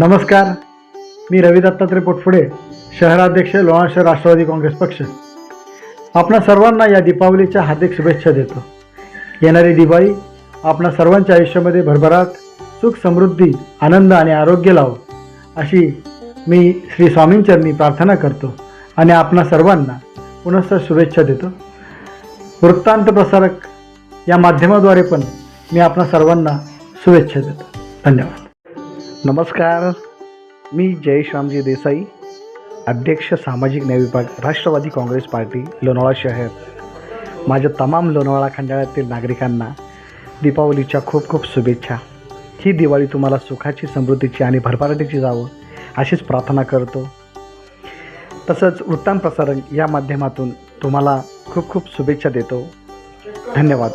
नमस्कार. मी रवी दत्तात्रय पोटफुडे शहराध्यक्ष लोणार राष्ट्रवादी काँग्रेस पक्ष. आपणा सर्वांना या दीपावलीच्या हार्दिक शुभेच्छा देतो. येणारी दिवाळी आपणा सर्वांच्या आयुष्यामध्ये भरभराट सुख समृद्धी आनंद आणि आरोग्य लावो अशी मी श्री स्वामींचरणी प्रार्थना करतो आणि आपणा सर्वांना पुनश्च शुभेच्छा देतो. वृत्तांत प्रसारक या माध्यमाद्वारे पण मी आपणा सर्वांना शुभेच्छा देतो. धन्यवाद. नमस्कार. मी जयश्रामजी देसाई अध्यक्ष सामाजिक न्याय विभाग राष्ट्रवादी काँग्रेस पार्टी लोणावळा शहर. माझ्या तमाम लोणावळा खंडाळ्यातील नागरिकांना दीपावलीच्या खूप खूप शुभेच्छा. ही दिवाळी तुम्हाला सुखाची समृद्धीची आणि भरभराटीची जावं अशीच प्रार्थना करतो. तसंच वृत्तांत प्रसारण या माध्यमातून तुम्हाला खूप खूप शुभेच्छा देतो. धन्यवाद.